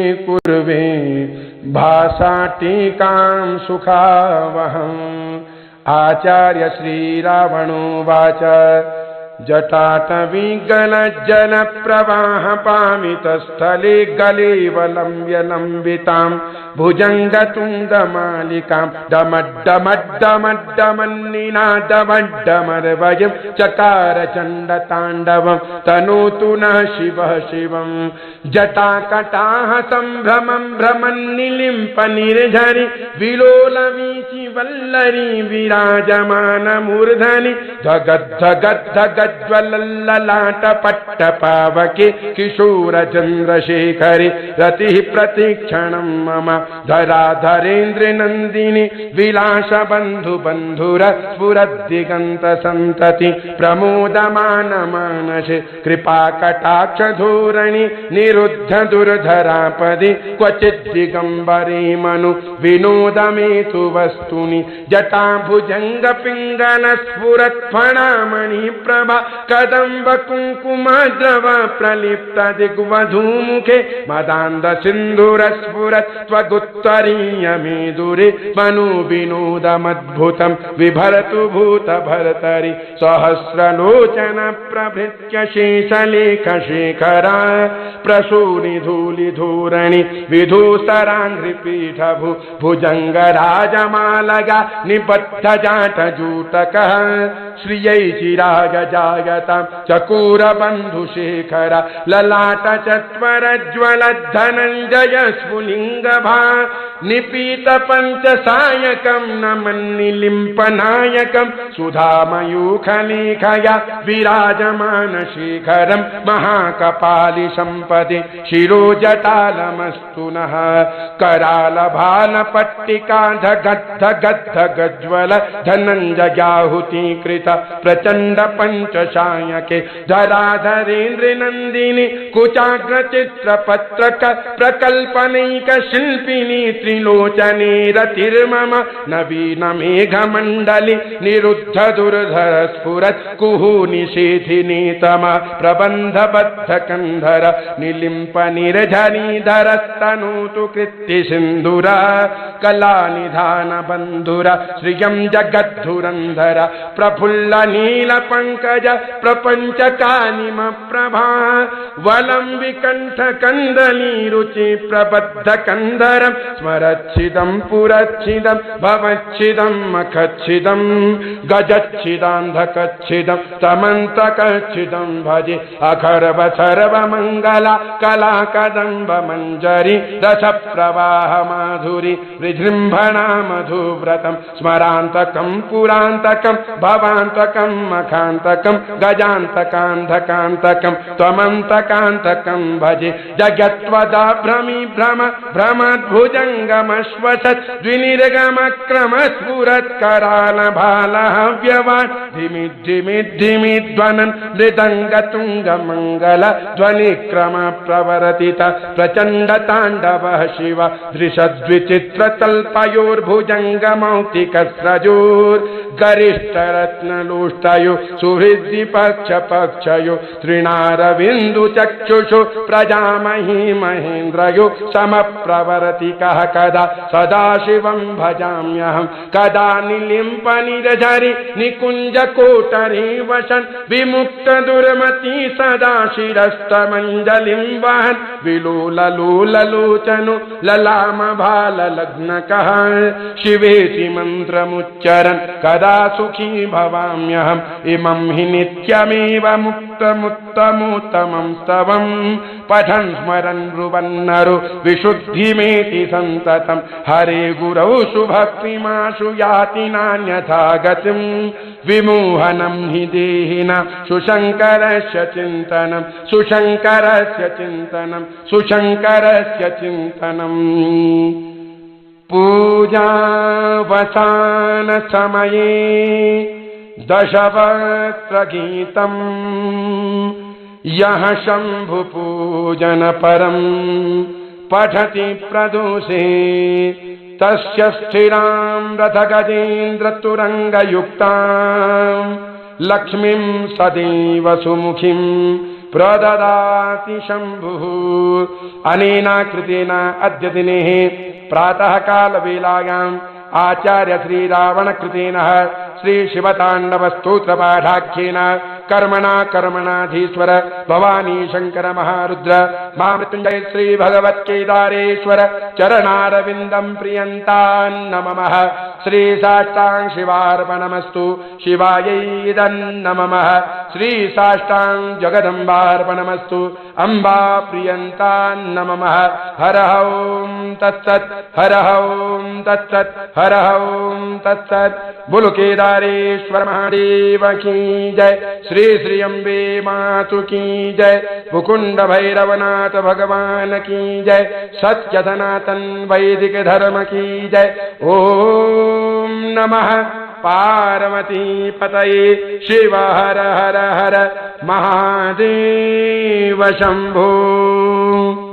कुर्वे भाषाटीकां सुखावहम्। आचार्य श्रीरावणोवाच। जटाटविगलज्जलप्रवाहपामितस्थले गलेवलम्ब्य लम्बिताम् भुजङ्गतुण्डमालिकाम् डमड्डमड्डमड्डमन्निनादमड्डमर्वयं चकार चण्डताण्डवं तनोतु नः शिवः शिवम् जटाकटाः सम्भ्रमं भ्रमन्निलिम्प निर्झरि विलोलवीचि वल्लरी विराजमानमूर्धनि గజ్వలల్లలాటపట్ట పావకి కిశోర చంద్రశేఖరి రతి ప్రతిక్షణం మమ ధరాధరేంద్ర నందిని విలాస బంధు బంధుర స్ఫురద్దిగంత సంతతి ప్రమోదమాన మానసే కృపా కటాక్ష ధోరణి నిరుద్ధ దుర్ధరాపది క్వచిద్దిగంబరీ మను వినోదమేతు వస్తుని జటాభుజంగ పింగళ స్ఫురత్ఫణామణి ప్రభ कदम्ब कुङ्कुमद्रव प्रलिप्त दिग्वधूमुखे मदान्द सिन्धुरस्फुरत् त्वगुत्तरीयमेदुरे मनु विनोदमद्भुतं विभरतु भूतभर्तरि सहस्रलोचन प्रभृत्य शेषलेखशेखरा प्रसूनिधूलिधूरणि विधूसराङ्घ्रिपीठभु भुजङ्गराजमालगा निबद्धजाटजूटकः श्रियै चिराग जागतां चकोरबन्धुशेखर ललाट चत्वरज्वलद्धनञ्जय स्फुलिङ्गभा निपीत पञ्चसायकं नमन्निलिम्पनायकं सुधामयूखलेखया विराजमानशेखरं महाकपालि सम्पदि शिरोजटालमस्तु नः करालभालपट्टिका धगद्ध गद्ध गज्ज्वल धनञ्जयाहुतीकृत प्रचण्ड पञ्चशायके धराधरेन्द्रनन्दिनि कुचाग्रचित्रपत्रक प्रकल्पनैक शिल्पिनी, त्रिलोचने रतिर्मम, नवीन मेघमण्डलि निरुद्ध दुर्धर स्फुरत् कुहूनिषेधिनि तम प्रबंध प्रबन्धबद्ध कन्धर, निलिम्प निर्झरीधरस्तनोतु कृत्ति सिन्धुर कलानिधान बन्धुर, श्रियं जगद्धुरन्धर, प्रफुल्ल नील पङ्कज प्रपञ्च कानिम प्रभा। वलं विकण्ठ कन्दलीरुचि प्रबद्ध कन्धरं स्मरच्छिदं पुरच्छिदं, भवच्छिदं मखच्छिदं। गजच्छिदान्धकच्छिदं तमन्तकच्छिदं भजे। अखर्व सर्वमङ्गला कला कदम्ब प्रवाह रसप्रवाह विजृंभणा विजृम्भणा मधुव्रतं स्मरान्तकं पुरान्तकं, भवान्तकं मखान्तकं गजान्तकान्धकान्तकं त्वमन्तकान्तकं भजे। जगत्वदा भ्रमि भ्रम भ्रमद्भुजङ्गमश्वसत् द्विनिर्गमक्रमस्फुरत्करालभालः व्यवान् धिमि धिमि धिमि ध्वनन्, मृदङ्गतुङ्गमङ्गल ध्वनिक्रम प्रवर्तित प्रचण्डताण्डवः शिव दृशद्विचित्रतल्पयोर्भुजङ्गमौक्तिकस्रजोर्गरिष्ठरत्नलोष्टयो सुहृद्विपक्षपक्षयो तृणारविन्दुचक्षुषु प्रजामही महेन्द्रयो समप्रवर्तिकः कदा? सदा सदाशिवं भजाम्यहं, कदा निलिम्पनिरझरि निकुञ्जकोटरे वसन् विमुक्तदुर्मती सदा शिरस्तमञ्जलिं वहन्, विलोललोललोचनो ललाम भाललग्नकः शिवेति मन्त्रमुच्चरन्, कदा सुखी भवाम्यहम्, इमं नित्यमेव मुक्तमुत्तमोत्तमं स्तवम् पठन् स्मरन् ब्रुवन्नरो विशुद्धिमेति सन्ततं। हरे गुरौ सुभक्तिमाशु याति नान्यथा गतिम् विमोहनं हि देहिना सुशङ्करस्य चिन्तनं। सुशङ्करस्य चिन्तनं सुशङ्करस्य चिन्तनम् पूजावसानसमये दशवक्त्रगीतम्। यः शम्भुपूजनपरं पठति प्रदोषे, तस्य स्थिरां रथगजेन्द्रतुरङ्गयुक्तां लक्ष्मीं सदैव सुमुखीं प्रददाति शम्भुः। अनेनाकृतेन अद्य दिनेः प्रातः कालवेलायाम् आचार्य श्रीरावणकृतेन श्रीशिवताण्डवस्तोत्रपाठाख्येन ಕರ್ಮಣ ಕರ್ಮಣಾಧೀಶ್ವರ, ಭವಾನಿ ಶಂಕರ ಮಹಾರುದ್ರ ಮಹಾಮೃತ್ಯುಂಜಯ ಶ್ರೀ ಭಗವತ್ ಕೇದಾರೇಶ್ವರ ಚರಣಾರವಿಂದಂ ಪ್ರಿಯಂತಾನ್ ನಮಃ. ಶ್ರೀ ಸಾಷ್ಟಾಂಗ ಶಿವಾರ್ಪಣಮಸ್ತು. ಶಿವಾಯೈದನ್ನಮಃ ಶ್ರೀ ಸಾಷ್ಟಾಂಗ ಜಗದಂಬಾರ್ಪಣಮಸ್ತು. ಅಂಬಾ ಪ್ರಿಯಂತಾನ್ ನಮಃ. ಹರ ಹೌಂ ತತ್ಸತ್, ಹರ ಹೌಂ ತತ್ಸತ್, ಹರ ಹೌಂ ತತ್ಸತ್. ಬುಲು ಕೇದಾರೇಶ್ವರ ಮಹಾದೇವ ಕೀ ಜಯ श्री श्री अम्बे मातु की जय। मुकुंड भैरवनाथ भगवान की जय। सत्य सनातन वैदिक धर्म की जय। ओम नमः पार्वती पतये। शिव हर हर हर। महादेव शंभो।